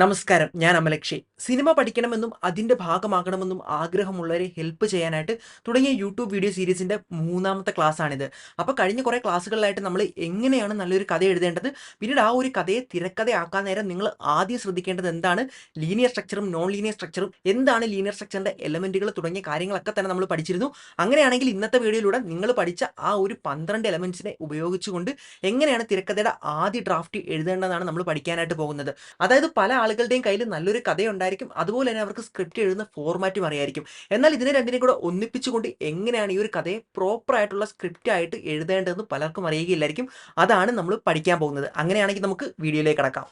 നമസ്കാരം ഞാൻ അമലക്ഷി. സിനിമ പഠിക്കണമെന്നും അതിന്റെ ഭാഗമാകണമെന്നും ആഗ്രഹമുള്ളവരെ ഹെൽപ്പ് ചെയ്യാനായിട്ട് തുടങ്ങിയ യൂട്യൂബ് വീഡിയോ സീരീസിന്റെ മൂന്നാമത്തെ ക്ലാസ്സാണിത്. അപ്പോൾ കഴിഞ്ഞ കുറേ ക്ലാസ്സുകളിലായിട്ട് നമ്മൾ എങ്ങനെയാണ് നല്ലൊരു കഥ എഴുതേണ്ടത് പിന്നീട് ആ ഒരു കഥയെ തിരക്കഥയാക്കാൻ നേരം നിങ്ങൾ ആദ്യം ശ്രദ്ധിക്കേണ്ടത് എന്താണ്? ലീനിയർ സ്ട്രക്ചറും നോൺ ലീനിയർ സ്ട്രക്ചറും എന്താണ് ലീനിയർ സ്ട്രക്ചറിന്റെ എലമെന്റുകൾ തുടങ്ങിയ കാര്യങ്ങളൊക്കെ തന്നെ നമ്മൾ പഠിച്ചിരുന്നു. അങ്ങനെയാണെങ്കിൽ ഇന്നത്തെ വീഡിയോയിലൂടെ നിങ്ങൾ പഠിച്ച ആ ഒരു പന്ത്രണ്ട് എലമെന്റ്സിനെ ഉപയോഗിച്ചുകൊണ്ട് എങ്ങനെയാണ് തിരക്കഥയുടെ ആദ്യ ഡ്രാഫ്റ്റ് എഴുതേണ്ടതെന്നാണ് നമ്മൾ പഠിക്കാനായിട്ട് പോകുന്നത്. അതായത് പല ആളുകളുടെയും കയ്യിൽ നല്ലൊരു കഥയുണ്ടായിരിക്കും. അതുപോലെ തന്നെ അവർക്ക് സ്ക്രിപ്റ്റ് എഴുതുന്ന ഫോർമാറ്റും അറിയായിരിക്കും. എന്നാൽ ഇതിനെ രണ്ടിനെയും കൂടെ ഒന്നിപ്പിച്ചുകൊണ്ട് എങ്ങനെയാണ് ഈ ഒരു കഥയെ പ്രോപ്പറായിട്ടുള്ള സ്ക്രിപ്റ്റ് ആയിട്ട് എഴുതേണ്ടതെന്ന് പലർക്കും അറിയുകയില്ലായിരിക്കും. അതാണ് നമ്മൾ പഠിക്കാൻ പോകുന്നത്. അങ്ങനെയാണെങ്കിൽ നമുക്ക് വീഡിയോയിലേക്ക് കടക്കാം.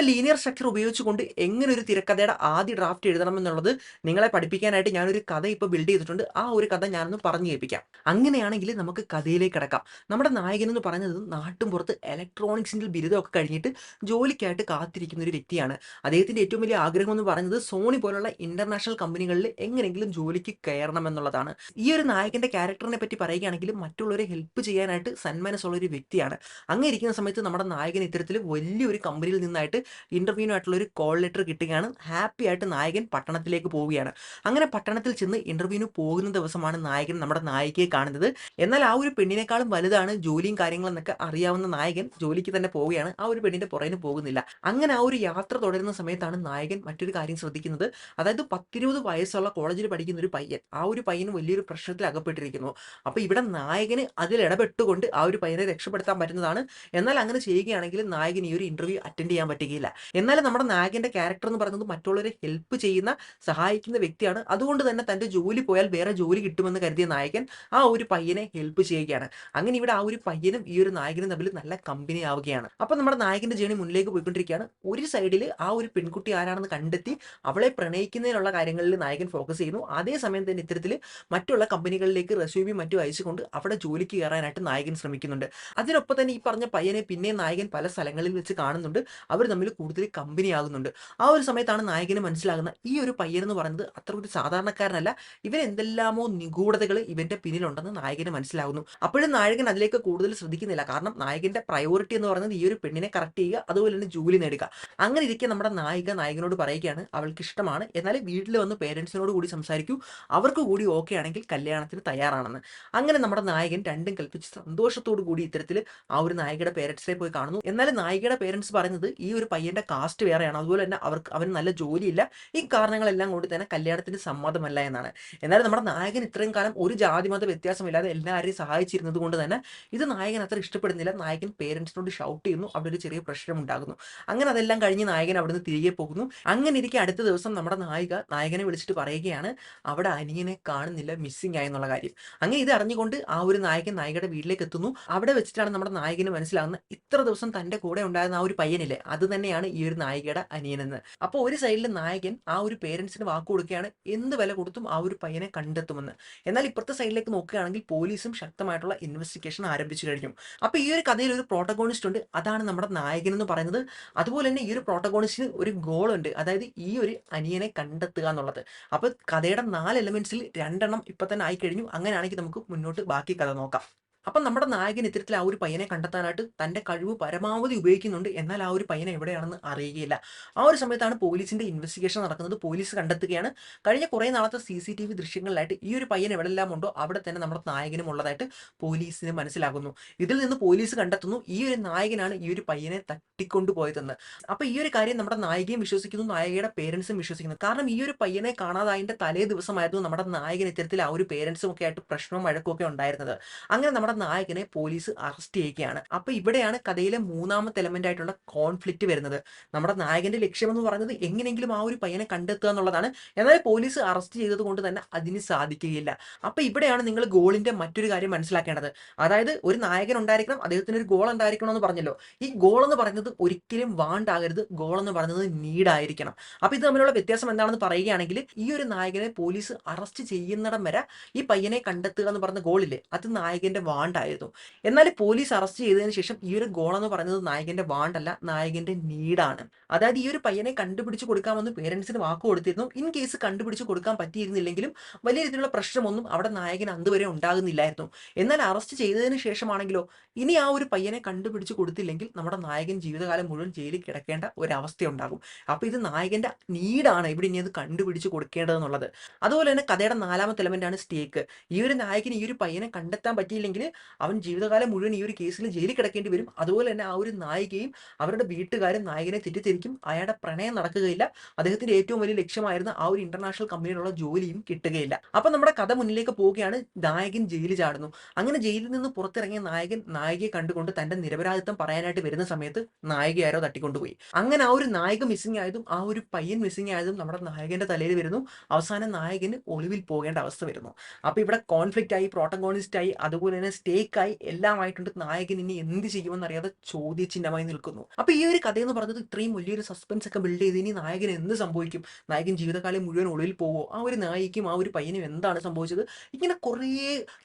അപ്പോൾ ലീനിയർ സ്ട്രക്ചർ ഉപയോഗിച്ചുകൊണ്ട് എങ്ങനെ ഒരു തിരക്കഥയുടെ ആദ്യ ഡ്രാഫ്റ്റ് എഴുതണം എന്നുള്ളത് നിങ്ങളെ പഠിപ്പിക്കാനായിട്ട് ഞാനൊരു കഥ ഇപ്പോൾ ബിൽഡ് ചെയ്തിട്ടുണ്ട്. ആ ഒരു കഥ ഞാനൊന്ന് പറഞ്ഞു കേൾപ്പിക്കാം. അങ്ങനെയാണെങ്കിൽ നമുക്ക് കഥയിലേക്ക് കിടക്കാം. നമ്മുടെ നായകൻ എന്ന് പറയുന്നത് നാട്ടും പുറത്ത് ഇലക്ട്രോണിക്സിന്റെ ബിരുദമൊക്കെ കഴിഞ്ഞിട്ട് ജോലിക്കായിട്ട് കാത്തിരിക്കുന്ന ഒരു വ്യക്തിയാണ്. അദ്ദേഹത്തിന്റെ ഏറ്റവും വലിയ ആഗ്രഹം എന്ന് പറയുന്നത് സോണി പോലുള്ള ഇന്റർനാഷണൽ കമ്പനികളിൽ എങ്ങനെയെങ്കിലും ജോലിക്ക് കയറണം എന്നുള്ളതാണ്. ഈ ഒരു നായകന്റെ ക്യാരക്ടറിനെ പറ്റി പറയുകയാണെങ്കിൽ മറ്റുള്ളവരെ ഹെൽപ്പ് ചെയ്യാനായിട്ട് സന്മനസ്സുള്ള ഒരു വ്യക്തിയാണ്. അങ്ങനെ ഇരിക്കുന്ന സമയത്ത് നമ്മുടെ നായകൻ ഇത്തരത്തിൽ വലിയൊരു കമ്പനിയിൽ നിന്നായിട്ട് ഇന്റർവ്യൂവിന് ആയിട്ടുള്ള ഒരു കോൾ ലെറ്റർ കിട്ടുകയാണ്. ഹാപ്പി ആയിട്ട് നായകൻ പട്ടണത്തിലേക്ക് പോവുകയാണ്. അങ്ങനെ പട്ടണത്തിൽ ചെന്ന് ഇന്റർവ്യൂവിന് പോകുന്ന ദിവസമാണ് നായകൻ നമ്മുടെ നായികയെ കാണുന്നത്. എന്നാൽ ആ ഒരു പെണ്ണിനേക്കാളും വലുതാണ് ജോലിയും കാര്യങ്ങളും എന്നൊക്കെ അറിയാവുന്ന നായകൻ ജോലിക്ക് തന്നെ പോവുകയാണ്. ആ ഒരു പെണ്ണിന്റെ പുറകിന് പോകുന്നില്ല. അങ്ങനെ ആ ഒരു യാത്ര തുടരുന്ന സമയത്താണ് നായകൻ മറ്റൊരു കാര്യം ശ്രദ്ധിക്കുന്നത്. അതായത് പത്തിരുപത് വയസ്സുള്ള കോളേജിൽ പഠിക്കുന്ന ഒരു പയ്യൻ ആ ഒരു പയ്യന് വലിയൊരു പ്രശ്നത്തിൽ അകപ്പെട്ടിരിക്കുന്നു. അപ്പോൾ ഇവിടെ നായകന് അതിൽ ഇടപെട്ടുകൊണ്ട് ആ ഒരു പയ്യനെ രക്ഷപ്പെടുത്താൻ പറ്റുന്നതാണ്. എന്നാൽ അങ്ങനെ ചെയ്യുകയാണെങ്കിൽ നായകൻ ഈ ഒരു ഇന്റർവ്യൂ അറ്റൻഡ് ചെയ്യാൻ പറ്റുകയില്ല എന്നാലും നമ്മുടെ നായകന്റെ ക്യാരക്ടർ എന്ന് പറയുന്നത് മറ്റുള്ളവരെ ഹെൽപ്പ് ചെയ്യുന്ന സഹായിക്കുന്ന വ്യക്തിയാണ്. അതുകൊണ്ട് തന്നെ തന്റെ ജോലി പോയാൽ വേറെ ജോലി കിട്ടുമെന്ന് കരുതിയ നായകൻ ആ ഒരു പയ്യനെ ഹെൽപ്പ് ചെയ്യുകയാണ്. അങ്ങനെ ഇവിടെ ആ ഒരു പയ്യനും ഈ ഒരു നായകനും തമ്മിൽ നല്ല കമ്പനി ആവുകയാണ്. അപ്പൊ നമ്മുടെ നായകന്റെ ജേണി മുന്നിലേക്ക് പോയിക്കൊണ്ടിരിക്കുകയാണ്. ഒരു സൈഡിൽ ആ ഒരു പെൺകുട്ടി ആരാണെന്ന് കണ്ടെത്തി അവളെ പ്രണയിക്കുന്നതിനുള്ള കാര്യങ്ങളിൽ നായകൻ ഫോക്കസ് ചെയ്യുന്നു. അതേസമയം തന്നെ ഇത്തരത്തിൽ മറ്റുള്ള കമ്പനികളിലേക്ക് റെസ്യൂമി മറ്റും അയച്ചുകൊണ്ട് അവിടെ ജോലിക്ക് കയറാനായിട്ട് നായകൻ ശ്രമിക്കുന്നുണ്ട്. അതിനൊപ്പം തന്നെ ഈ പറഞ്ഞ പയ്യനെ പിന്നെ നായകൻ പല സ്ഥലങ്ങളിൽ വെച്ച് കാണുന്നുണ്ട്. അവർ കൂടുതൽ കമ്പനി ആകുന്നുണ്ട്. ആ ഒരു സമയത്താണ് നായകന് മനസ്സിലാകുന്ന ഈ ഒരു പയ്യൻ എന്ന് പറയുന്നത് അത്ര ഒരു സാധാരണക്കാരനല്ല. ഇവൻ എന്തെല്ലാമോ നിഗൂഢതകൾ ഇവന്റെ പിന്നിലുണ്ടെന്ന് നായകന് മനസ്സിലാകുന്നു. അപ്പോഴും നായകൻ അതിലേക്ക് കൂടുതൽ ശ്രദ്ധിക്കുന്നില്ല. കാരണം നായകന്റെ പ്രയോറിറ്റി എന്ന് പറയുന്നത് ഈ ഒരു പെണ്ണിനെ കറക്റ്റ് ചെയ്യുക അതുപോലെ തന്നെ ജോലി നേടുക. അങ്ങനെ ഇരിക്കെ നമ്മുടെ നായിക നായകനോട് പറയുകയാണ് അവൾക്ക് ഇഷ്ടമാണ്. എന്നാൽ വീട്ടിൽ വന്ന് പേരൻസിനോട് കൂടി സംസാരിക്കൂ. അവർക്ക് കൂടി ഓക്കെ ആണെങ്കിൽ കല്യാണത്തിന് തയ്യാറാണെന്ന്. അങ്ങനെ നമ്മുടെ നായകൻ രണ്ടും കൽപ്പിച്ച് സന്തോഷത്തോടു കൂടി ഇത്തരത്തിൽ ആ ഒരു നായികയുടെ പേരൻസിനെ പോയി കാണുന്നു. എന്നാൽ നായികയുടെ പേരൻസ് പറയുന്നത് ഈ ഒരു പയ്യന്റെ കാസ്റ്റ് വേറെയാണ്. അതുപോലെ തന്നെ അവർക്ക് അവന് നല്ല ജോലിയില്ല. ഈ കാരണങ്ങളെല്ലാം കൊണ്ട് തന്നെ കല്യാണത്തിന് സമ്മതമല്ല എന്നാണ്. എന്നാലും നമ്മുടെ നായകൻ ഇത്രയും കാലം ഒരു ജാതി മത വ്യത്യാസമില്ലാതെ എല്ലാവരെയും സഹായിച്ചിരുന്നത് കൊണ്ട് തന്നെ ഇത് നായകൻ അത്ര ഇഷ്ടപ്പെടുന്നില്ല. നായകൻ പേരൻസിനോട് ഷൗട്ട് ചെയ്യുന്നു. അവിടെ ഒരു ചെറിയ പ്രശ്നം ഉണ്ടാകുന്നു. അങ്ങനെ അതെല്ലാം കഴിഞ്ഞ് നായകൻ അവിടുന്ന് തിരികെ പോകുന്നു. അങ്ങനെ ഇരിക്കെ അടുത്ത ദിവസം നമ്മുടെ നായിക നായകനെ വിളിച്ചിട്ട് പറയുകയാണ് അവിടെ അനിയനെ കാണുന്നില്ല മിസ്സിംഗ് ആയെന്നുള്ള കാര്യം. അങ്ങനെ ഇത് അറിഞ്ഞുകൊണ്ട് ആ ഒരു നായകൻ നായികയുടെ വീട്ടിലേക്ക് എത്തുന്നു. അവിടെ വെച്ചിട്ടാണ് നമ്മുടെ നായകന് മനസ്സിലാകുന്നത്. ഇത്ര ദിവസം തന്റെ കൂടെ ഉണ്ടായിരുന്ന ആ ഒരു പയ്യനില്ലേ അത് തന്നെയാണ് ഈ ഒരു നായികയുടെ അനിയനെന്ന്. അപ്പോൾ ഒരു സൈഡിൽ നായകൻ ആ ഒരു പേരൻസിന് വാക്ക് കൊടുക്കുകയാണ് എന്ത് വില കൊടുത്തും ആ ഒരു പയ്യനെ കണ്ടെത്തുമെന്ന്. എന്നാൽ ഇപ്പുറത്തെ സൈഡിലേക്ക് നോക്കുകയാണെങ്കിൽ പോലീസും ശക്തമായിട്ടുള്ള ഇൻവെസ്റ്റിഗേഷൻ ആരംഭിച്ചു കഴിഞ്ഞു. അപ്പോൾ ഈ ഒരു കഥയിൽ ഒരു പ്രോട്ടഗോണിസ്റ്റ് ഉണ്ട്. അതാണ് നമ്മുടെ നായകൻ എന്ന് പറയുന്നത്. അതുപോലെ തന്നെ ഈ ഒരു പ്രോട്ടഗോണിസ്റ്റിന് ഒരു ഗോൾ ഉണ്ട്. അതായത് ഈ ഒരു അനിയനെ കണ്ടെത്തുക എന്നുള്ളത്. അപ്പോൾ കഥയുടെ നാല് എലമെന്റ്സിൽ രണ്ടെണ്ണം ഇപ്പൊ തന്നെ ആയിക്കഴിഞ്ഞു അങ്ങനെയാണെങ്കിൽ നമുക്ക് മുന്നോട്ട് ബാക്കി കഥ നോക്കാം. അപ്പം നമ്മുടെ നായകൻ ഇത്തരത്തിൽ ആ ഒരു പയ്യനെ കണ്ടെത്താനായിട്ട് തന്റെ കഴിവ് പരമാവധി ഉപയോഗിക്കുന്നുണ്ട്. എന്നാൽ ആ ഒരു പയ്യനെ എവിടെയാണെന്ന് അറിയുകയില്ല. ആ ഒരു സമയത്താണ് പോലീസിന്റെ ഇൻവെസ്റ്റിഗേഷൻ നടക്കുന്നത്. പോലീസ് കണ്ടെത്തുകയാണ്. കഴിഞ്ഞ കുറേ നാളത്തെ സി സി ടി വി ദൃശ്യങ്ങളിലായിട്ട് ഈ ഒരു പയ്യൻ എവിടെല്ലാം ഉണ്ടോ അവിടെ തന്നെ നമ്മുടെ നായകനും ഉള്ളതായിട്ട് പോലീസിന് മനസ്സിലാകുന്നു. ഇതിൽ നിന്ന് പോലീസ് കണ്ടെത്തുന്നു ഈ ഒരു നായകനാണ് ഈ ഒരു പയ്യനെ തട്ടിക്കൊണ്ടുപോയതെന്ന്. അപ്പൊ ഈ ഒരു കാര്യം നമ്മുടെ നായികയും വിശ്വസിക്കുന്നു നായികയുടെ പേരൻസും വിശ്വസിക്കുന്നു. കാരണം ഈ ഒരു പയ്യനെ കാണാതായതിന്റെ തലേ ദിവസമായിരുന്നു നമ്മുടെ നായകൻ ഇത്തരത്തിൽ ആ ഒരു പേരൻസും ഒക്കെ ആയിട്ട് പ്രശ്നവും വഴക്കും ഒക്കെ ഉണ്ടായിരുന്നത്. അങ്ങനെ നമ്മുടെ നായകനെ പോലീസ് അറസ്റ്റ് ചെയ്യുകയാണ്. അപ്പൊ ഇവിടെയാണ് കഥയിലെ മൂന്നാമത്തെ എലമെന്റ് ആയിട്ടുള്ള കോൺഫ്ലിക്റ്റ് വരുന്നത്. നമ്മുടെ നായകന്റെ ലക്ഷ്യം എന്ന് പറയുന്നത് എങ്ങനെയെങ്കിലും ആ ഒരു പയ്യനെ കണ്ടെത്തുക എന്നുള്ളതാണ്. എന്നാൽ പോലീസ് അറസ്റ്റ് ചെയ്തത് കൊണ്ട് തന്നെ അതിന് സാധിക്കുകയില്ല. അപ്പൊ ഇവിടെയാണ് നിങ്ങൾ ഗോളിന്റെ മറ്റൊരു കാര്യം മനസ്സിലാക്കേണ്ടത്. അതായത് ഒരു നായകൻ ഉണ്ടായിരിക്കണം അദ്ദേഹത്തിന് ഒരു ഗോൾ ഉണ്ടായിരിക്കണം എന്ന് പറഞ്ഞല്ലോ. ഈ ഗോൾ എന്ന് പറയുന്നത് ഒരിക്കലും വാണ്ടാകരുത്. ഗോൾ എന്ന് പറയുന്നത് നീഡായിരിക്കണം. അപ്പൊ ഇത് തമ്മിലുള്ള വ്യത്യാസം എന്താണെന്ന് പറയുകയാണെങ്കിൽ ഈ ഒരു നായകനെ പോലീസ് അറസ്റ്റ് ചെയ്യുന്നിടം വരെ ഈ പയ്യനെ കണ്ടെത്തുക എന്ന് പറഞ്ഞ ഗോളില്ലേ അത് നായകന്റെ വാണ്ടായിരുന്നു. എന്നാൽ പോലീസ് അറസ്റ്റ് ചെയ്തതിന് ശേഷം ഈ ഒരു ഗോൾ എന്ന് പറയുന്നത് നായകന്റെ വാണ്ടല്ല നായകന്റെ നീഡാണ്. അതായത് ഈ ഒരു പയ്യനെ കണ്ടുപിടിച്ച് കൊടുക്കാമെന്ന് പേരൻസിന് വാക്ക് കൊടുത്തിരുന്നു. ഇൻ കേസ് കണ്ടുപിടിച്ച് കൊടുക്കാൻ പറ്റിയിരുന്നില്ലെങ്കിലും വലിയ രീതിയിലുള്ള പ്രശ്നമൊന്നും അവിടെ നായകൻ അതുവരെ ഉണ്ടാകുന്നില്ലായിരുന്നു. എന്നാൽ അറസ്റ്റ് ചെയ്തതിന് ശേഷമാണെങ്കിലോ ഇനി ആ ഒരു പയ്യനെ കണ്ടുപിടിച്ച് കൊടുത്തില്ലെങ്കിൽ നമ്മുടെ നായകൻ ജീവിതകാലം മുഴുവൻ ജയിലിൽ കിടക്കേണ്ട ഒരവസ്ഥ ഉണ്ടാകും അപ്പോൾ ഇത് നായകന്റെ നീഡാണ് ഇവിടെ ഇനി അത് കണ്ടുപിടിച്ച് കൊടുക്കേണ്ടതെന്നുള്ളത്. അതുപോലെ തന്നെ കഥയുടെ നാലാമത്തെ എലമെന്റ് ആണ് സ്റ്റേക്ക് ഈ ഒരു നായകന് ഈ ഒരു പയ്യനെ കണ്ടെത്താൻ പറ്റിയില്ലെങ്കിൽ അവൻ ജീവിതകാലം മുഴുവൻ ഈ ഒരു കേസിൽ ജയിലിൽ കിടക്കേണ്ടി വരും. അതുപോലെ തന്നെ ആ ഒരു നായികയും അവരുടെ വീട്ടുകാരും നായകനെ തെറ്റിദ്ധരിക്കും. അയാളുടെ പ്രണയം നടക്കുകയില്ല. അദ്ദേഹത്തിന്റെ ഏറ്റവും വലിയ ലക്ഷ്യമായിരുന്ന ആ ഒരു ഇന്റർനാഷണൽ കമ്പനിയിലുള്ള ജോലിയും കിട്ടുകയില്ല. അപ്പൊ നമ്മുടെ കഥ മുന്നിലേക്ക് പോവുകയാണ്. നായകൻ ജയിലിൽ ചാടുന്നു. അങ്ങനെ ജയിലിൽ നിന്ന് പുറത്തിറങ്ങിയ നായകൻ നായികയെ കണ്ടുകൊണ്ട് തന്റെ നിരപരാധിത്വം പറയാനായിട്ട് വരുന്ന സമയത്ത് നായികയാരോ തട്ടിക്കൊണ്ടുപോയി. അങ്ങനെ ആ ഒരു നായിക മിസ്സിംഗ് ആയതും ആ ഒരു പയ്യൻ മിസ്സിംഗ് ആയതും നമ്മുടെ നായകന്റെ തലയിൽ വരുന്നു. അവസാനം നായകന് ഒളിവിൽ പോകേണ്ട അവസ്ഥ വരുന്നു. അപ്പൊ ഇവിടെ കോൺഫ്ലിക്റ്റ് ആയി പ്രോട്ടഗോണിസ്റ്റ് ആയി അതുപോലെ തന്നെ സ്റ്റേക്ക് എല്ലാം എല്ലാമായിട്ടുണ്ട്. നായകൻ ഇനി എന്ത് ചെയ്യുമെന്ന് അറിയാതെ ചോദ്യചിഹ്നമായി നിൽക്കുന്നു. അപ്പൊ ഈ ഒരു കഥയെന്ന് പറഞ്ഞത് ഇത്രയും വലിയൊരു സസ്പെൻസ് ഒക്കെ ബിൽഡ് ചെയ്ത് ഇനി നായകൻ എന്ത് സംഭവിക്കും? നായകൻ ജീവിതകാലം മുഴുവൻ ഒളിവിൽ പോവോ? ആ ഒരു നായിക്കും ആ ഒരു പയ്യനും എന്താണ് സംഭവിച്ചത്? ഇങ്ങനെ കുറേ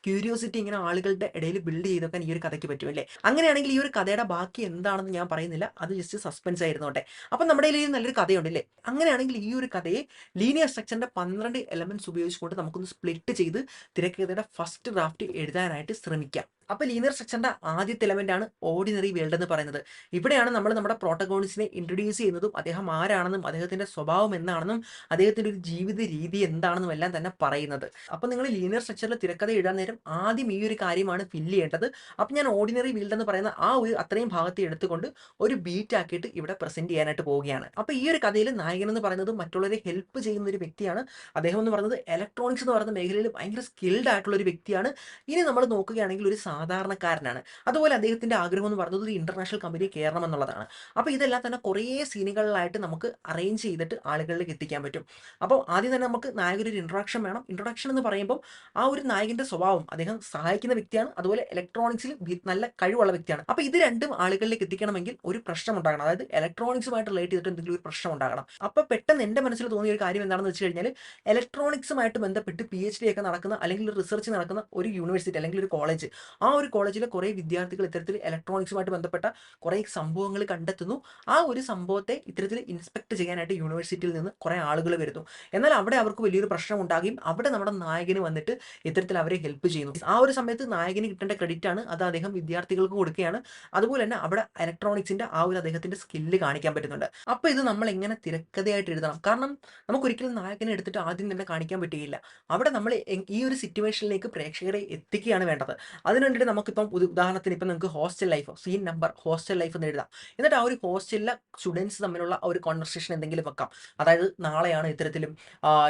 ക്യൂരിയോസിറ്റി ഇങ്ങനെ ആളുകളുടെ ഇടയിൽ ബിൽഡ് ചെയ്തൊക്കെ ഈ ഒരു കഥയ്ക്ക് പറ്റും അല്ലേ? അങ്ങനെയാണെങ്കിൽ ഈ ഒരു കഥയുടെ ബാക്കി എന്താണെന്ന് ഞാൻ പറയുന്നില്ല. അത് ജസ്റ്റ് സസ്പെൻസ് ആയിരുന്നോട്ടെ. അപ്പം നമ്മുടെ കയ്യിൽ നല്ലൊരു കഥയുണ്ട് അല്ലേ? അങ്ങനെയാണെങ്കിൽ ഈ ഒരു കഥയെ ലീനിയർ സ്ട്രക്ചറിന്റെ പന്ത്രണ്ട് എലമെന്റ്സ് ഉപയോഗിച്ചുകൊണ്ട് നമുക്കൊന്ന് സ്പ്ലിറ്റ് ചെയ്ത് തിരക്കഥയുടെ ഫസ്റ്റ് ഡ്രാഫ്റ്റ് എഴുതാനായിട്ട് ശ്രമിക്കാം. முடிக்க അപ്പൊ ലീനിയർ സ്ട്രക്ചറിന്റെ ആദ്യത്തെ എലമെന്റ് ആണ് ഓർഡിനറി വേൾഡ് എന്ന് പറയുന്നത്. ഇവിടെയാണ് നമ്മൾ നമ്മുടെ പ്രോട്ടഗോണിസ്റ്റിനെ ഇൻട്രൊഡ്യൂസ് ചെയ്യുന്നതും അദ്ദേഹം ആരാണെന്നും അദ്ദേഹത്തിന്റെ സ്വഭാവം എന്താണെന്നും അദ്ദേഹത്തിന്റെ ഒരു ജീവിത രീതി എന്താണെന്നും എല്ലാം തന്നെ പറയുന്നത്. അപ്പൊ നിങ്ങൾ ലീനിയർ സ്ട്രക്ചറിൽ തിരക്കഥ എഴുതാൻ നേരം ആദ്യം ഈ ഒരു കാര്യമാണ് ഫില്ല് ചെയ്യേണ്ടത്. അപ്പൊ ഞാൻ ഓർഡിനറി വേൾഡ് എന്ന് പറയുന്ന ആ ഒരു അത്രയും ഭാഗത്തെ എടുത്തുകൊണ്ട് ഒരു ബീറ്റ് ആക്കിയിട്ട് ഇവിടെ പ്രസന്റ് ചെയ്യാനായിട്ട് പോവുകയാണ്. അപ്പൊ ഈ ഒരു കഥയിൽ നായകൻ എന്ന് പറയുന്നത് മറ്റുള്ളവരെ ഹെൽപ്പ് ചെയ്യുന്ന ഒരു വ്യക്തിയാണ്. അദ്ദേഹം എന്ന് പറയുന്നത് ഇലക്ട്രോണിക്സ് എന്ന് പറയുന്ന മേഖലയിൽ ഭയങ്കര സ്കിൽഡ് ആയിട്ടുള്ള ഒരു വ്യക്തിയാണ്. ഇനി നമ്മൾ നോക്കുകയാണെങ്കിൽ ഒരു സാധാരണക്കാരനാണ്. അതുപോലെ അദ്ദേഹത്തിന്റെ ആഗ്രഹം എന്ന് പറയുന്നത് ഒരു ഇന്റർനാഷണൽ കമ്പനി കയറണം എന്നുള്ളതാണ്. അപ്പോൾ ഇതെല്ലാം തന്നെ കുറേ സീനുകളിലായിട്ട് നമുക്ക് അറേഞ്ച് ചെയ്തിട്ട് ആളുകളിലേക്ക് എത്തിക്കാൻ പറ്റും. അപ്പോൾ ആദ്യം തന്നെ നമുക്ക് നായകരൊരു ഇൻട്രൊഡക്ഷൻ വേണം. ഇൻട്രൊഡക്ഷൻ എന്ന് പറയുമ്പോൾ ആ ഒരു നായകന്റെ സ്വഭാവം അദ്ദേഹം സഹായിക്കുന്ന വ്യക്തിയാണ്. അതുപോലെ ഇലക്ട്രോണിക്സിൽ നല്ല കഴിവുള്ള വ്യക്തിയാണ്. അപ്പോൾ ഇത് രണ്ടും ആളുകളിലേക്ക് എത്തിക്കണമെങ്കിൽ ഒരു പ്രശ്നം ഉണ്ടാകണം. അതായത് ഇലക്ട്രോണിക്സുമായിട്ട് റിലേറ്റ് ചെയ്തിട്ട് എന്തെങ്കിലും ഒരു പ്രശ്നം ഉണ്ടാകണം. അപ്പോൾ പെട്ടെന്ന് എന്റെ മനസ്സിൽ തോന്നിയ ഒരു കാര്യം എന്താണെന്ന് വെച്ച് കഴിഞ്ഞാൽ ഇലക്ട്രോണിക്സുമായിട്ട് ബന്ധപ്പെട്ട് പി എച്ച് ഡി ഒക്കെ നടക്കുന്ന അല്ലെങ്കിൽ റിസർച്ച് നടക്കുന്ന ഒരു യൂണിവേഴ്സിറ്റി അല്ലെങ്കിൽ ഒരു കോളേജ് ഒരു കോളേജിലെ കുറേ വിദ്യാർത്ഥികൾ ഇത്തരത്തിൽ ഇലക്ട്രോണിക്സുമായിട്ട് ബന്ധപ്പെട്ട കുറേ സംഭവങ്ങൾ കണ്ടെത്തുന്നു. ആ ഒരു സംഭവത്തെ ഇത്തരത്തിൽ ഇൻസ്പെക്ട് ചെയ്യാനായിട്ട് യൂണിവേഴ്സിറ്റിയിൽ നിന്ന് കുറേ ആളുകൾ വരുന്നു. എന്നാൽ അവിടെ അവർക്ക് വലിയൊരു പ്രശ്നം ഉണ്ടാകുകയും അവിടെ നമ്മുടെ നായകന് വന്നിട്ട് ഇത്തരത്തിൽ അവരെ ഹെൽപ്പ് ചെയ്യുന്നു. ആ ഒരു സമയത്ത് നായകന് കിട്ടേണ്ട ക്രെഡിറ്റ് ആണ്. അത് അദ്ദേഹം വിദ്യാർത്ഥികൾക്ക് കൊടുക്കുകയാണ്. അതുപോലെ തന്നെ അവിടെ ഇലക്ട്രോണിക്സിന്റെ ആ ഒരു അദ്ദേഹത്തിന്റെ സ്കില്ല് കാണിക്കാൻ പറ്റുന്നുണ്ട്. അപ്പോൾ ഇത് നമ്മൾ എങ്ങനെ തിരക്കഥയായിട്ട് എഴുതണം? കാരണം നമുക്കൊരിക്കലും നായകനെ എടുത്തിട്ട് ആദ്യം തന്നെ കാണിക്കാൻ പറ്റുകയില്ല. അവിടെ നമ്മൾ ഈ ഒരു സിറ്റുവേഷനിലേക്ക് പ്രേക്ഷകരെ എത്തിക്കുകയാണ് വേണ്ടത്. അതിന് വേണ്ടിയിട്ട് നമുക്കിപ്പം ഉദാഹരണത്തിന് ഇപ്പം നിങ്ങൾക്ക് hostel life scene number hostel life എന്ന് എഴുതാം. എന്നിട്ട് ആ ഒരു ഹോസ്റ്റലിലെ സ്റ്റുഡൻസ് തമ്മിലുള്ള ഒരു കോൺവെർസേഷൻ എന്തെങ്കിലും വെക്കാം. അതായത് നാളെയാണ് ഇത്തരത്തിലും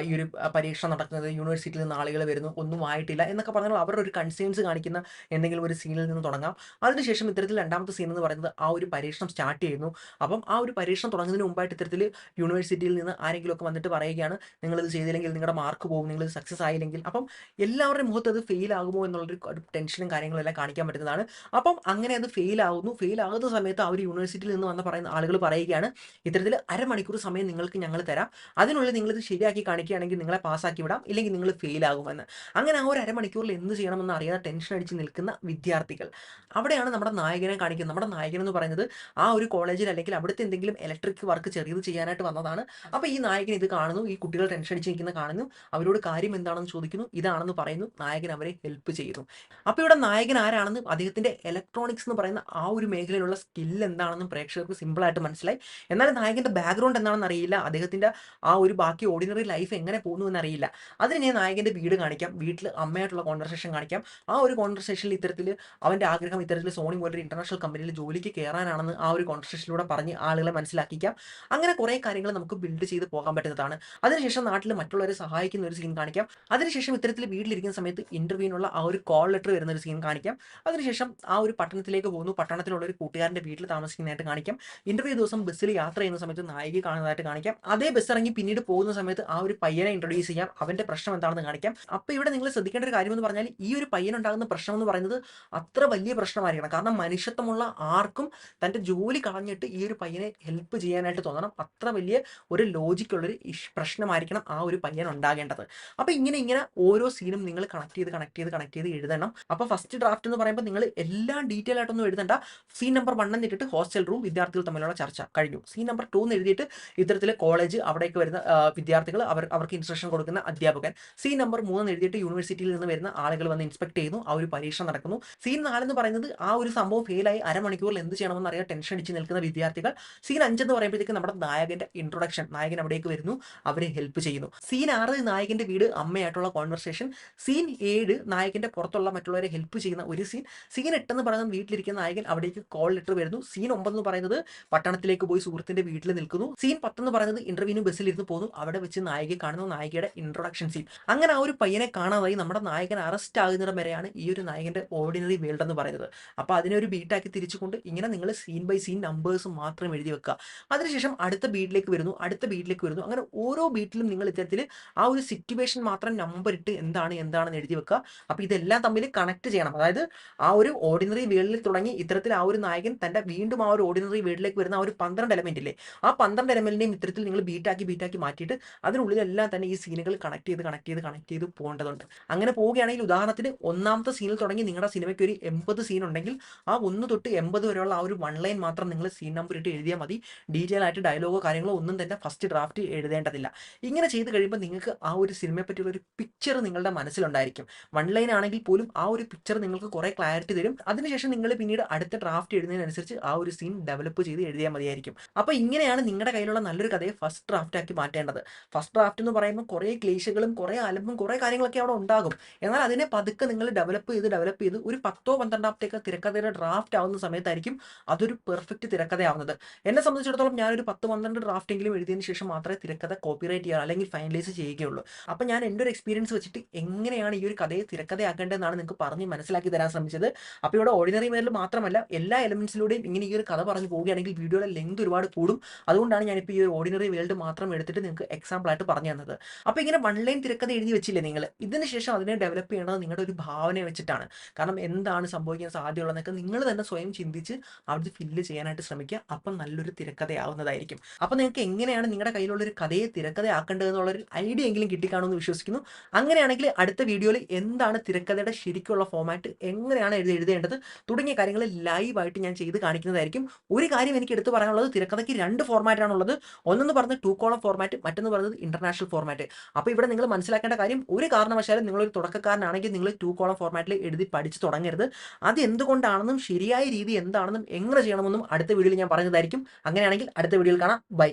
ഈ ഒരു പരീക്ഷ നടക്കുന്നത് യൂണിവേഴ്സിറ്റിയിൽ നിന്ന് ആളുകൾ വരുന്നു ഒന്നും ആയിട്ടില്ല എന്നൊക്കെ പറഞ്ഞാൽ അവരുടെ ഒരു കൺസേൺസ് കാണിക്കുന്ന എന്തെങ്കിലും ഒരു സീനിൽ നിന്ന് തുടങ്ങാം. അതിനുശേഷം ഇത്തരത്തിൽ രണ്ടാമത്തെ സീൻ എന്ന് പറയുന്നത് ആ ഒരു പരീക്ഷണം സ്റ്റാർട്ട് ചെയ്യുന്നു. അപ്പം ആ ഒരു പരീക്ഷണം തുടങ്ങുന്നതിന് മുമ്പായിട്ട് ഇത്തരത്തിൽ യൂണിവേഴ്സിറ്റിയിൽ നിന്ന് ആരെങ്കിലുമൊക്കെ വന്നിട്ട് പറയുകയാണ് നിങ്ങളിത് ചെയ്തില്ലെങ്കിൽ നിങ്ങളുടെ മാർക്ക് പോകും നിങ്ങൾ സക്സസ് ആയില്ലെങ്കിൽ അപ്പം എല്ലാവരുടെയും മുഖത്ത് അത് ഫെയിൽ ആകുമോ എന്നുള്ളൊരു ടെൻഷനും കാര്യങ്ങളും എല്ലാം കാണിക്കാൻ പറ്റുന്നതാണ്. അപ്പം അങ്ങനെ അത് ഫെയിൽ ആകുന്നു ഫെയിൽ ആകുന്ന സമയത്ത് അവർ യൂണിവേഴ്സിറ്റിയിൽ നിന്ന് വന്ന പറയുന്ന ആളുകൾ പറയുകയാണ് ഇത്തരത്തിൽ അരമണിക്കൂർ സമയം നിങ്ങൾക്ക് ഞങ്ങൾ തരാം. അതിനുള്ളിൽ നിങ്ങളിത് ശരിയാക്കി കാണിക്കുകയാണെങ്കിൽ നിങ്ങളെ പാസ്സാക്കി വിടാം. ഇല്ലെങ്കിൽ നിങ്ങൾ ഫെയിൽ ആകുമെന്ന്. അങ്ങനെ ആ ഒരു അരമണിക്കൂറിൽ എന്ത് ചെയ്യണമെന്ന് അറിയാതെ ടെൻഷൻ അടിച്ച് നിൽക്കുന്ന വിദ്യാർത്ഥികൾ. അവിടെയാണ് നമ്മുടെ നായകനെ കാണിക്കുന്നത്. നമ്മുടെ നായകൻ എന്ന് പറയുന്നത് ആ ഒരു കോളേജിൽ അല്ലെങ്കിൽ അവിടുത്തെ എന്തെങ്കിലും ഇലക്ട്രിക് വർക്ക് ചെറിയത് ചെയ്യാനായിട്ട് വന്നതാണ്. അപ്പോൾ ഈ നായകൻ ഇത് കാണുന്നു. ഈ കുട്ടികൾ ടെൻഷൻ അടിച്ച് നിൽക്കുന്ന കാണുന്നു. അവരോട് കാര്യം എന്താണെന്ന് ചോദിക്കുന്നു. ഇതാണെന്ന് പറയുന്നു. നായകൻ അവരെ ഹെൽപ്പ് ചെയ്യുന്നു. അപ്പോൾ ഇവിടെ നായകൻ ആരാണെന്ന് അദ്ദേഹത്തിന്റെ ഇലക്ട്രോണിക്സ് എന്ന് പറയുന്ന ആ ഒരു മേഖലയിലുള്ള സ്കിൽ എന്താണെന്നും പ്രേക്ഷകർക്ക് സിമ്പിളായിട്ട് മനസ്സിലായി. എന്നാൽ നായകന്റെ ബാക്ക്ഗ്രൗണ്ട് എന്താണെന്ന് അറിയില്ല. അദ്ദേഹത്തിന്റെ ആ ഒരു ബാക്കി ഓർഡിനറി ലൈഫ് എങ്ങനെ പോകുന്നു എന്നറിയില്ല. അതിന് ഞാൻ നായകന്റെ വീട് കാണിക്കാം. വീട്ടിൽ അമ്മയായിട്ടുള്ള കോൺവെർസേഷൻ കാണിക്കാം. ആ ഒരു കോൺവെർസേഷനിൽ ഇത്തരത്തിൽ അവന്റെ ആഗ്രഹം ഇത്തരത്തിൽ സോണി പോലൊരു ഇന്റർനാഷണൽ കമ്പനിയിൽ ജോലിക്ക് കയറാനാണെന്ന് ആ ഒരു കോൺവെർസേഷനിലൂടെ പറഞ്ഞ് ആളുകളെ മനസ്സിലാക്കിക്കാം. അങ്ങനെ കുറേ കാര്യങ്ങൾ നമുക്ക് ബിൽഡ് ചെയ്ത് പോകാൻ പറ്റുന്നതാണ്. അതിനുശേഷം നാട്ടിൽ മറ്റുള്ളവരെ സഹായിക്കുന്ന ഒരു സീൻ കാണിക്കാം. അതിനുശേഷം ഇത്തരത്തിൽ വീട്ടിലിരിക്കുന്ന സമയത്ത് ഇന്റർവ്യൂവിനുള്ള ആ ഒരു കോൾ ലെറ്റർ വരുന്ന ഒരു സീൻ കാണിക്കാം. അതിനുശേഷം ആ ഒരു പട്ടണത്തിലേക്ക് പോകുന്നു. പട്ടണത്തിലുള്ള ഒരു കൂട്ടുകാരന്റെ വീട്ടിൽ താമസിക്കുന്നതായിട്ട് കാണിക്കാം. ഇന്റർവ്യൂ ദിവസം ബസ്സിൽ യാത്ര ചെയ്യുന്ന സമയത്ത് നായിക കാണുന്നതായിട്ട് കാണിക്കാം. അതേ ബസ് ഇറങ്ങി പിന്നീട് പോകുന്ന സമയത്ത് ആ ഒരു പയ്യനെ ഇൻട്രൊഡ്യൂസ് ചെയ്യാം. അവന്റെ പ്രശ്നം എന്താണെന്ന് കാണിക്കാം. അപ്പോൾ ഇവിടെ നിങ്ങൾ ശ്രദ്ധിക്കേണ്ട ഒരു കാര്യം എന്ന് പറഞ്ഞാൽ ഈ ഒരു പയ്യൻ ഉണ്ടാകുന്ന പ്രശ്നം എന്ന് പറയുന്നത് അത്ര വലിയ പ്രശ്നമായിരിക്കണം. കാരണം മനുഷ്യത്വമുള്ള ആർക്കും തന്റെ ജോലി കളഞ്ഞിട്ട് ഈ ഒരു പയ്യനെ ഹെൽപ്പ് ചെയ്യാനായിട്ട് തോന്നണം. അത്ര വലിയ ഒരു ലോജിക്കുള്ളൊരു പ്രശ്നമായിരിക്കണം ആ ഒരു പയ്യൻ ഉണ്ടാകേണ്ടത് അപ്പോൾ ഇങ്ങനെ ഇങ്ങനെ ഓരോ സീനും നിങ്ങൾ കണക്ട് ചെയ്ത് കണക്ട് ചെയ്ത് കണക്ട് ചെയ്ത് എഴുതണം. അപ്പോൾ ഫസ്റ്റ് ഫസ്റ്റ് ഡ്രാഫ്റ്റ് എന്ന് പറയുമ്പോൾ നിങ്ങൾ എല്ലാം ഡീറ്റെയിൽ ആയിട്ടൊന്നും എഴുതണ്ട. സീൻ നമ്പർ വൺ എന്നിട്ട് ഹോസ്റ്റൽ റൂം വിദ്യാർത്ഥികൾ തമ്മിലുള്ള ചർച്ച കഴിഞ്ഞു. സീൻ നമ്പർ ടു എന്ന് എഴുതിയിട്ട് ഇത്തരത്തിൽ കോളേജ് അവിടേക്ക് വരുന്ന വിദ്യാർത്ഥികൾ അവർ അവർക്ക് ഇൻസ്ട്രക്ഷൻ കൊടുക്കുന്ന അധ്യാപകൻ. സീൻ നമ്പർ മൂന്ന് എഴുതിയിട്ട് യൂണിവേഴ്സിറ്റിയിൽ നിന്ന് വരുന്ന ആളുകൾ വന്ന് ഇൻസ്പെക്ട് ചെയ്യുന്നു. ആ ഒരു പരീക്ഷ നടക്കുന്നു. സീൻ നാലെന്ന് പറയുന്നത് ആ ഒരു സംഭവം ഫെയിലായി അരമണിക്കൂറിൽ എന്ത് ചെയ്യണമെന്ന് അറിയാൻ ടെൻഷൻ അടിച്ച് നിൽക്കുന്ന വിദ്യാർത്ഥികൾ. സീൻ അഞ്ചെന്ന് പറയുമ്പോഴത്തേക്ക് നമ്മുടെ നായകന്റെ ഇൻട്രൊഡക്ഷൻ നായകൻ അവിടേക്ക് വരുന്നു. അവരെ ഹെൽപ്പ് ചെയ്യുന്നു. സീൻ ആറ് നായകന്റെ വീട് അമ്മയായിട്ടുള്ള കോൺവെർസേഷൻ സീൻ ഏഴ് നായകന്റെ പുറത്തുള്ള മറ്റുള്ളവരെ ഹെൽപ്പ് ചെയ്യുന്ന ഒരു സീൻ സീൻ എട്ടെന്ന് പറയുന്നത് വീട്ടിലിരിക്കുന്ന നായകൻ അവിടേക്ക് കോൾ ലെറ്റർ വരുന്നു. സീൻ ഒമ്പതെന്ന് പറയുന്നത് പട്ടണത്തിലേക്ക് പോയി സുഹൃത്തിന്റെ വീട്ടിൽ നിൽക്കുന്നു. സീൻ പത്തെന്ന് പറയുന്നത് ഇന്റർവ്യൂവിന് ബസ്സിൽ ഇരുന്ന് പോകുന്നു. അവിടെ വെച്ച് നായികയെ കാണുന്നു. നായികയുടെ ഇൻട്രൊഡക്ഷൻ സീൻ അങ്ങനെ ആ ഒരു പയ്യനെ കാണാതായി നമ്മുടെ നായകൻ അറസ്റ്റ് ആകുന്നിടം വരെയാണ് ഈ ഒരു നായകന്റെ ഓർഡിനറി വേൾഡ് എന്ന് പറയുന്നത്. അപ്പോൾ അതിനെ ഒരു ബീറ്റാക്കി തിരിച്ചുകൊണ്ട് ഇങ്ങനെ നിങ്ങൾ സീൻ ബൈ സീൻ നമ്പേഴ്സ് മാത്രം എഴുതി വെക്കുക. അതിനുശേഷം അടുത്ത ബീറ്റിലേക്ക് വരുന്നു. അടുത്ത ബീറ്റിലേക്ക് വരുന്നു. അങ്ങനെ ഓരോ ബീറ്റിലും നിങ്ങൾ ഇത്തരത്തിൽ ആ ഒരു സിറ്റുവേഷൻ മാത്രം നമ്പർ ഇട്ട് എന്താണ് എന്താണെന്ന് എഴുതി വെക്കുക. അപ്പോൾ ഇതെല്ലാം തമ്മിൽ കണക്ട് ചെയ്യണം. അതായത് ആ ഒരു ഓർഡിനറി വീടിൽ തുടങ്ങി ഇത്തരത്തിൽ ആ ഒരു നായകൻ തന്റെ വീണ്ടും ആ ഒരു ഓർഡിനറി വേൾഡിലേക്ക് വരുന്ന ആ ഒരു പന്ത്രണ്ട് എലമെന്റ് ഇല്ലേ ആ പന്ത്രണ്ട് എലമെന്റിനെയും ഇത്തരത്തിൽ നിങ്ങൾ ബീറ്റാക്കി ബീറ്റാക്കി മാറ്റിയിട്ട് അതിനുള്ളിലെല്ലാം തന്നെ ഈ സീനുകൾ കണക്ട് ചെയ്ത് കണക്ട് ചെയ്ത് കണക്ട് ചെയ്ത് പോകേണ്ടതുണ്ട്. അങ്ങനെ പോവുകയാണെങ്കിൽ ഉദാഹരണത്തിന് ഒന്നാമത്തെ സീനിൽ തുടങ്ങി നിങ്ങളുടെ സിനിമയ്ക്ക് ഒരു എൺപത് സീൻ ഉണ്ടെങ്കിൽ ആ ഒന്ന് തൊട്ട് എൺപത് വരെയുള്ള ആ ഒരു വൺ ലൈൻ മാത്രം നിങ്ങൾ സീൻ നമ്പർ ഇട്ട് എഴുതിയാൽ മതി. ഡീറ്റെയിൽ ആയിട്ട് ഡയലോഗോ കാര്യങ്ങളോ ഒന്നും തന്നെ ഫസ്റ്റ് ഡ്രാഫ്റ്റ് എഴുതേണ്ടതില്ല. ഇങ്ങനെ ചെയ്ത് കഴിയുമ്പോൾ നിങ്ങൾക്ക് ആ ഒരു സിനിമയെ പറ്റിയുള്ള ഒരു പിക്ചർ നിങ്ങളുടെ മനസ്സിലുണ്ടായിരിക്കും. വൺ ലൈൻ ആണെങ്കിൽ പോലും ആ ഒരു പിക്ചർ നിങ്ങൾക്ക് കുറേ ക്ലാരിറ്റി തരും. അതിനുശേഷം നിങ്ങൾ പിന്നീട് അടുത്ത ഡ്രാഫ്റ്റ് എഴുതുന്നതിനനുസരിച്ച് ആ ഒരു സീൻ ഡെവലപ്പ് ചെയ്ത് എഴുതിയാൽ മതിയായിരിക്കും. അപ്പോൾ ഇങ്ങനെയാണ് നിങ്ങളുടെ കയ്യിലുള്ള നല്ലൊരു കഥയെ ഫസ്റ്റ് ഡ്രാഫ്റ്റ് ആക്കി മാറ്റേണ്ടത്. ഫസ്റ്റ് ഡ്രാഫ്റ്റ് എന്ന് പറയുമ്പോൾ കുറേ ക്ലേശകളും കുറേ അലമ്പും കുറേ കാര്യങ്ങളൊക്കെ അവിടെ ഉണ്ടാകും. എന്നാൽ അതിനെ പതുക്കെ നിങ്ങൾ ഡെവലപ്പ് ചെയ്ത് ഡെവലപ്പ് ചെയ്ത് ഒരു പത്തോ പന്ത്രണ്ടാമത്തേക്ക് തിരക്കഥയുടെ ഡ്രാഫ്റ്റ് ആവുന്ന സമയത്തായിരിക്കും അതൊരു പെർഫെക്റ്റ് തിരക്കഥയാവുന്നത്. എന്നെ സംബന്ധിച്ചിടത്തോളം ഞാനൊരു പത്ത് പന്ത്രണ്ട് ഡ്രാഫ്റ്റെങ്കിലും എഴുതിയതിന് ശേഷം മാത്രമേ തിരക്കഥ കോപ്പിറൈറ്റ് ചെയ്യാൻ അല്ലെങ്കിൽ ഫൈനലൈസ് ചെയ്യുകയുള്ളൂ. അപ്പോൾ ഞാൻ എന്റെ ഒരു എക്സ്പീരിയൻസ് വെച്ചിട്ട് എങ്ങനെയാണ് ഈ ഒരു കഥയെ തിരക്കഥയാക്കേണ്ടതെന്നാണ് നിങ്ങൾക്ക് പറഞ്ഞ് മനസ്സിലാക്കി തരാൻ ശ്രമിച്ചത്. അപ്പോൾ ഇവിടെ ഓർഡിനറി മേലിൽ മാത്രമല്ല എല്ലാ എലമെന്റ്സിലൂടെയും ഇങ്ങനെ ഈ ഒരു കഥ പറഞ്ഞു പോവുകയാണെങ്കിൽ വീഡിയോയുടെ ലെങ്ത് ഒരുപാട് കൂടും. അതുകൊണ്ടാണ് ഞാനിപ്പോൾ ഈ ഒരു ഓർഡിനറി വേൾഡ് മാത്രം എടുത്തിട്ട് നിങ്ങൾക്ക് എക്സാമ്പിൾ ആയിട്ട് പറഞ്ഞു തന്നത്. അപ്പോൾ ഇങ്ങനെ വൺ ലൈൻ തിരക്കഥ എഴുതി വെച്ചില്ലേ നിങ്ങൾ ഇതിന് ശേഷം അതിനെ ഡെവലപ്പ് ചെയ്യേണ്ടത് നിങ്ങളുടെ ഒരു ഭാവന വെച്ചിട്ടാണ്. കാരണം എന്താണ് സംഭവിക്കാൻ സാധ്യതയുള്ളതെന്നൊക്കെ നിങ്ങൾ തന്നെ സ്വയം ചിന്തിച്ച് അവിടെ ഫില്ല് ചെയ്യാനായിട്ട് ശ്രമിക്കുക. അപ്പം നല്ലൊരു തിരക്കഥയാവുന്നതായിരിക്കും. അപ്പോൾ നിങ്ങൾക്ക് എങ്ങനെയാണ് നിങ്ങളുടെ കയ്യിലുള്ള ഒരു കഥയെ തിരക്കഥയാക്കേണ്ടതെന്നുള്ളൊരു ഐഡിയ എങ്കിലും കിട്ടിക്കാണുമെന്ന് വിശ്വസിക്കുന്നു. അങ്ങനെയാണെങ്കിൽ അടുത്ത വീഡിയോയിൽ എന്താണ് തിരക്കഥയുടെ ശരിക്കുള്ള ഫോമാറ്റ് എങ്ങനെയാണ് എഴുതി എഴുതേണ്ടത് തുടങ്ങിയ കാര്യങ്ങൾ ലൈവായിട്ട് ഞാൻ ചെയ്ത് കാണിക്കുന്നതായിരിക്കും. ഒരു കാര്യം എനിക്ക് എടുത്തു പറയാനുള്ളത് തിരക്കഥയ്ക്ക് രണ്ട് ഫോർമാറ്റാണുള്ളത് ഒന്നെന്ന് പറഞ്ഞത് ടു കോളം ഫോർമാറ്റ് മറ്റൊന്ന് പറഞ്ഞത് ഇന്റർനാഷണൽ ഫോർമാറ്റ് അപ്പോൾ ഇവിടെ നിങ്ങൾ മനസ്സിലാക്കേണ്ട കാര്യം ഒരു കാരണവശാലും നിങ്ങളൊരു തുടക്കക്കാരനാണെങ്കിൽ നിങ്ങൾ ടു കോളം ഫോർമാറ്റിൽ എഴുതി പഠിച്ച് തുടങ്ങരുത്. അത് എന്തുകൊണ്ടാണെന്നും ശരിയായ രീതി എന്താണെന്നും എങ്ങനെ ചെയ്യണമെന്നും അടുത്ത വീഡിയോയിൽ ഞാൻ പറഞ്ഞതായിരിക്കും. അങ്ങനെയാണെങ്കിൽ അടുത്ത വീഡിയോയിൽ കാണാം. ബൈ